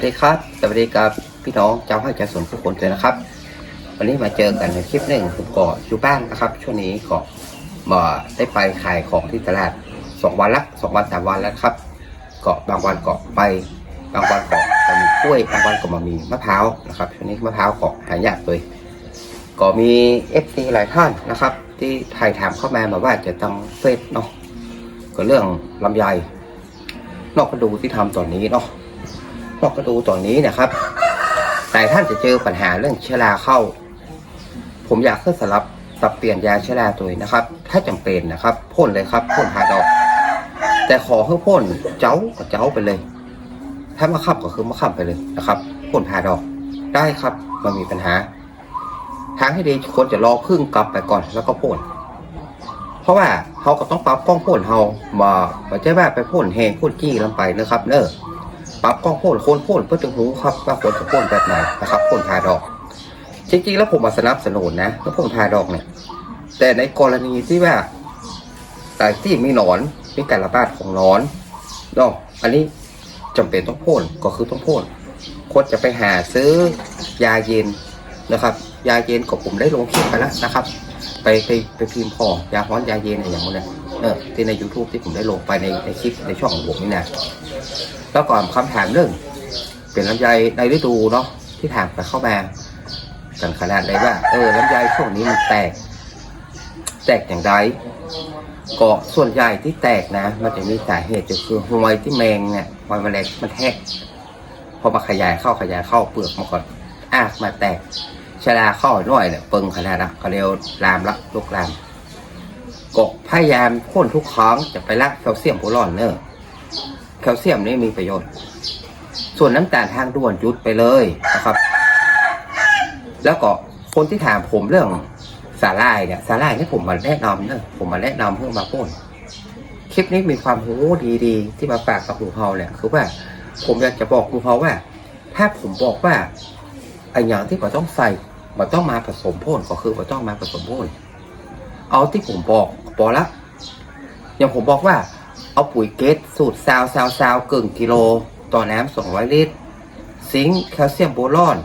วัสดีครับ สวัสดีกับพี่น้องเจ้าให้ใจสนทุกคนเลยนะครับ วันนี้มาเจอกันในคลิปหนึ่งผมก็อยู่บ้านนะครับ ช่วงนี้ก็มาได้ไปขายของที่ตลาดสองวันละสองวันสามวันแล้วครับก็บางวันก็ไป บางวันก็จะมีกล้วยบางวันก็มามีมะพร้าวนะครับช่วงนี้มะพร้าวก็หายากเลยก็มีเอฟซีหลายท่านนะครับ ที่ถ่ายถามเข้ามามาว่าจะต้องเฟซเนาะก็เรื่องลำไยนอกกระดูที่ทำตอนนี้เนาะ นอกกระดูตอนนี้นะครับ แต่ท่านจะเจอปัญหาเรื่องเชื้อราเข้า ผมอยากให้สลับสับเปลี่ยนยาเชื้อราตัวนะครับ ถ้าจำเป็นนะครับพ่นเลยครับพ่นหาดอก แต่ขอให้พ่นเจ้าก็เจ้าไปเลย ถ้ามะขับก็คือมะขับไปเลยนะครับพ่นหาดอกได้ครับไมันมีปัญหา ทางให้ดีควรจะรอพึ่งกลับไปก่อนแล้วก็พ่นเพราะว่าเขาก็ต้องปรับกล้องพ่นเขามาไม่ใช่ว่าไปพ่นแหงพ่นจี้ลงไปนะครับเนอะ ปรับกล้องพ่นโคนพ่นเพื่อถึงหูครับว่าควรจะพ่นแบบไหนนะครับโพ่นทาดอก จริงๆแล้วผมมาสนับสนุนนะถ้าพ่นทาดอกเนี่ย แต่ในกรณีที่ว่าแต่ที่มีหนอนมีการระบาดของหนอนเนาะอันนี้จำเป็นต้องพ่นก็คือต้องพ่นควรจะไปหาซื้อยาเย็นนะครับ ยาเย็นก็ผมได้ลงคลิปไปแล้วนะครับ ไปไปไปพิมพ์พอยาฮ้อนยาเย็นอะไรอย่างเงี้ย เออที่ใน YouTube ที่ผมได้ลงไปในในคลิปในช่องของผมนี่นะแล้วก่อนคำถามเรื่องเป็นลำไยในฤดูเนาะที่ถามไปเข้ามากันขนาดเลยว่า เออลำไยช่วงนี้มันแตก แตกอย่างไรก็ส่วนใหญ่ที่แตกนะ มันจะมีสาเหตุก็คือหวยที่แมงเนี่ยหอยแมลงมันแทกพอมาขยายเข้าขยายเข้าเปลือกมันก็อนอ้ามาแตกชราเข้าหน่อยเนี่ยเปิงขนาดละเขาเรียกลามละลุกลาม กพยายามพ่นทุกครั้งจะไปละแคลเซียมโพลอนเนอร์แคลเซียมนี่มีประโยชน์ ส่วนน้ำตาลทางด่วนยุดไปเลยนะครับ แล้วก็คนที่ถามผมเรื่องสาลายเนี่ยสาลายนี่ผมมาแนะนำเนอะผมมาแนะนำเพื่อมาพ่นคลิปนี้มีความรู้ดีๆ ที่มาฝากกับครูเฮาเนี่ยคือว่า ผมอยากจะบอกครูเฮาว่า ถ้าผมบอกว่าไอ้อย่างที่เราต้องใส่มันต้องมาผสมพ่นก็คือมันต้องมาผสมพ่นเอาที่ผมบอก พอละอย่างผมบอกว่า เอาปุ๋ยเกตสูตรซาวซาวซาวกึ่งกิโล ต่อน้ำสองร้อยลิตร ซิงค์แคลเซียมโบรอน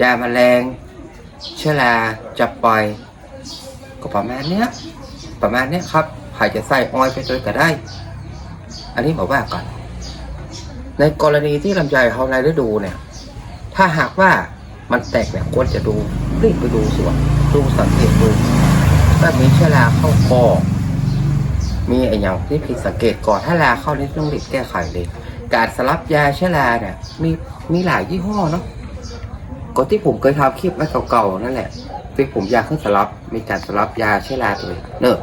ยาแมลงเชื้อราจับปล่อย ก็ประมาณเนี้ย ประมาณเนี้ยครับใครจะใส่ออยไปเลยก็ได้ อันนี้บอกว่าก่อน ในกรณีที่ลำไยเขาในฤดูเนี่ย ถ้าหากว่ามันแตกเนี่ยควรจะดูรีบไปดูสวนดูสังเกตดู ว่ามีเชื้อราเข้าคอมีไอ้อย่างที่ผิดสังเกตก่อนถ้าราเข้านี่ต้องรีบแก้ไขเลยการสลับยาเชื้อราเนี่ยมีมีหลายยี่ห้อเนาะก็ที่ผมเคยทำคลิปไว้เก่าๆนั่นแหละที่ผมอยากให้สลับมีการสลับยาเชื้อราตัวเนอะ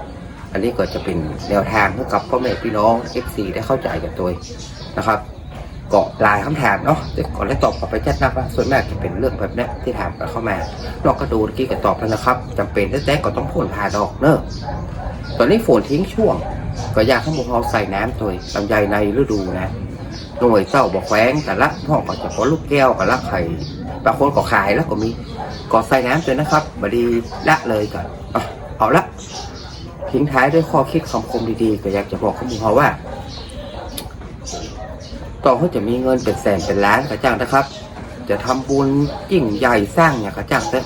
อันนี้ก็จะเป็นแนวทางให้กับพ่อแม่พี่น้อง FC ได้เข้าใจกันตัวนะครับ ก็หลายคำถามเนาะแต่ก่อนได้ตอบกลับไปจัดนักว่าส่วนมากจะเป็นเรื่องแบบนี้ที่ถามกันเข้ามาเราก็ดูเมื่อกี้ก็ตอบแล้วนะครับจำเป็นแต่ก็ต้องพ่นผ่าดอกเนอะตอนนี้ฝนทิ้งช่วง ก็อยากให้หมูเฮาใส่น้ำตัวลำไยในฤดูนะหน่วยเศร้าบอกแขวงแต่ละห้องก็จะพอลูกแก้วกับละไข่บางคนก็ขายแล้วก็มีก็ใส่น้ำตัวนะครับบดีละเลยก่อนเอาเอาละทิ้งท้ายด้วยข้อคิดคำคมดีๆ ก็อยากจะบอกข้อมูลเขาว่า ต่อเขาจะมีเงินเป็นแสนเป็นล้านกระจ้างนะครับ จะทำบุญยิ่งใหญ่สร้างอย่างกระจ้างเถอะ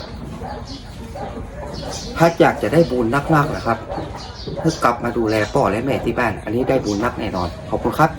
ถ้าอยากจะได้บุญนักๆนะครับเพื่อกลับมาดูแลพ่อและแม่ที่บ้าน อันนี้ได้บุญนักแน่นอน ขอบคุณครับ